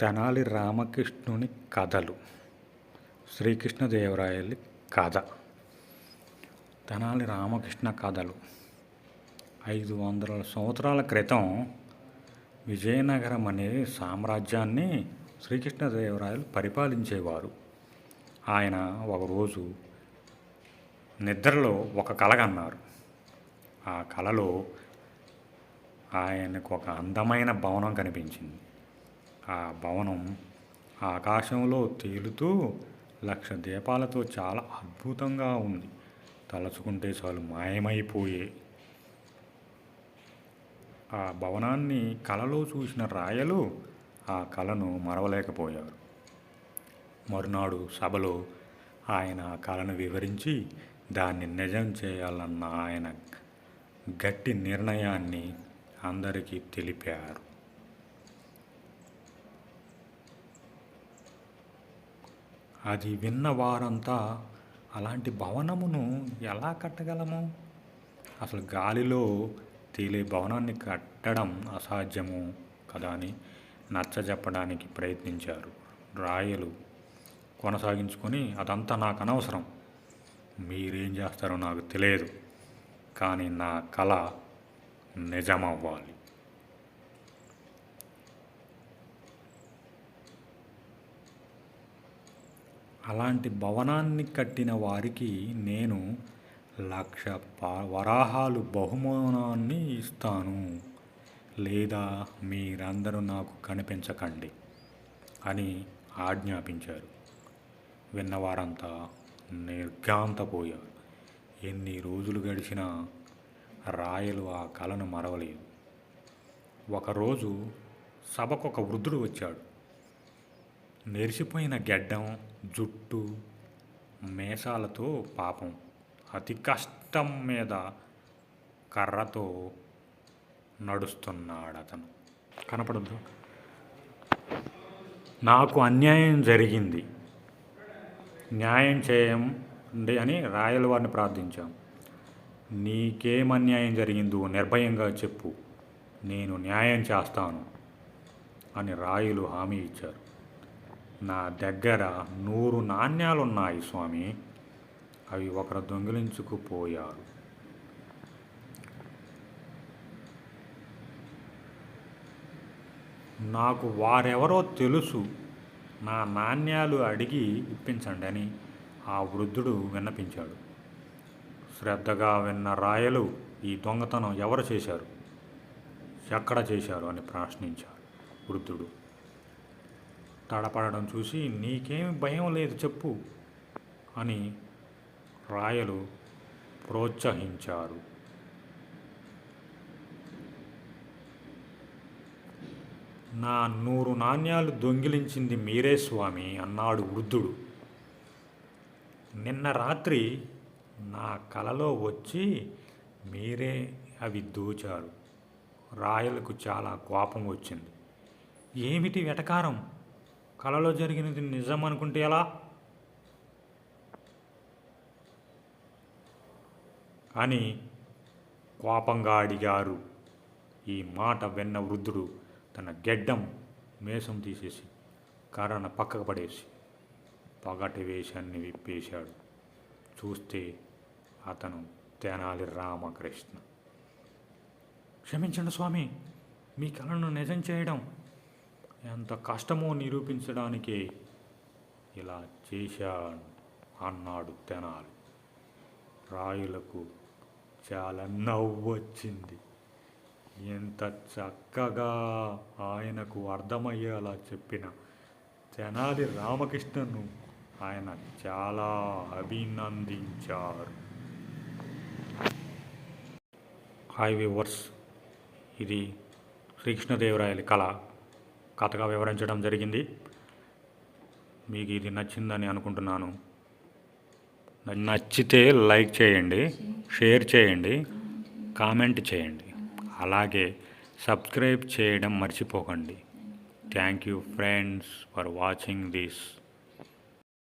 తెనాలి రామకృష్ణుని కథలు. శ్రీకృష్ణదేవరాయలు కథ. తెనాలి రామకృష్ణ కథలు. ఐదు వందల సంవత్సరాల క్రితం విజయనగరం అనే సామ్రాజ్యాన్ని శ్రీకృష్ణదేవరాయలు పరిపాలించేవారు. ఆయన ఒకరోజు నిద్రలో ఒక కలగన్నారు ఆ కలలో ఆయనకు ఒక అందమైన భవనం కనిపించింది. ఆ భవనం ఆకాశంలో తేలుతూ లక్ష దీపాలతో చాలా అద్భుతంగా ఉంది. తలుచుకుంటే చాలు మాయమైపోయే. ఆ భవనాన్ని కలలో చూసిన రాయలు ఆ కళను మరవలేకపోయారు. మరునాడు సభలో ఆయన ఆ కళను వివరించి దాన్ని నిజం చేయాలన్న ఆయన గట్టి నిర్ణయాన్ని అందరికీ తెలిపారు. అది విన్న వారంతా అలాంటి భవనమును ఎలా కట్టగలము? అసలు గాలిలో తేలే భవనాన్ని కట్టడం అసాధ్యము కదా అని నచ్చజెప్పడానికి ప్రయత్నించారు రాయలు. కొనసాగించుకొని అదంతా నాకు అనవసరం. మీరేం చేస్తారో నాకు తెలియదు. కానీ నా కళ నిజమవ్వాలి. అలాంటి భవనాన్ని కట్టిన వారికి నేను లక్ష ప- వరాహాలు బహుమానాన్ని ఇస్తాను. లేదా మీరందరూ నాకు కనిపించకండి అని ఆజ్ఞాపించారు. విన్నవారంతా నిర్ఘాంతపోయారు. ఎన్ని రోజులు గడిచినా రాయలు ఆ కళను మరవలేదు. ఒకరోజు సభకు ఒక వృద్ధుడు వచ్చాడు. నెరిసిపోయిన గెడ్డం జుట్టు మేసాలతో పాపం. అతి కష్టం మీద కర్రతో నడుస్తున్నాడు అతను కనపడద్దు. నాకు అన్యాయం జరిగింది. న్యాయం చేయండి అని రాయల వారిని ప్రార్థించాం. నీకేం అన్యాయం జరిగిందో నిర్భయంగా చెప్పు. నేను న్యాయం చేస్తాను అని రాయులు హామీ ఇచ్చారు. నా దగ్గర నూరు నాణ్యాలున్నాయి స్వామి. అవి ఒకరు దొంగిలించుకుపోయారు. నాకు వారెవరో తెలుసు. నా నాణ్యాలు అడిగి ఇప్పించండి అని ఆ వృద్ధుడు విన్నపించాడు. శ్రద్ధగా విన్న రాయలు ఈ దొంగతనం ఎవరు చేశారు? ఎక్కడ చేశారు? అని ప్రశ్నించాడు వృద్ధుడు. తడపడడం చూసి నీకేమి భయం లేదు చెప్పు అని రాయలు ప్రోత్సహించారు. నా నూరు నాణ్యాలు దొంగిలించింది మీరే స్వామి అన్నాడు వృద్ధుడు. నిన్న రాత్రి నా కలలో వచ్చి మీరే అవి దోచారు. రాయలకు చాలా కోపం వచ్చింది. ఏమిటి వెటకారం? కళలో జరిగినది నిజం అనుకుంటే ఎలా? అని కోపంగా అడిగారు. ఈ మాట విన్న వృద్ధుడు తన గెడ్డం మేషం తీసేసి కర్రను పక్కకు పడేసి పగటి వేషాన్ని విప్పేశాడు. చూస్తే అతను తెనాలి రామకృష్ణ. క్షమించండి స్వామి మీ కళను నిజం చేయడం ఎంత కష్టమో నిరూపించడానికే ఇలా చేశాను అన్నాడు తెనాలి. రాయులకు చాలా నవ్వు వచ్చింది ఎంత చక్కగా ఆయనకు అర్థమయ్యేలా చెప్పిన తెనాలి రామకృష్ణను ఆయన చాలా అభినందించారు. హాయ్ వ్యూవర్స్ ఇది శ్రీకృష్ణదేవరాయల కళ. కథగా వివరించడం జరిగింది. మీకు ఇది నచ్చిందని అనుకుంటున్నాను. నచ్చితే లైక్ చేయండి షేర్ చేయండి కామెంట్ చేయండి. అలాగే సబ్స్క్రైబ్ చేయడం మర్చిపోకండి. Thank you friends for watching this.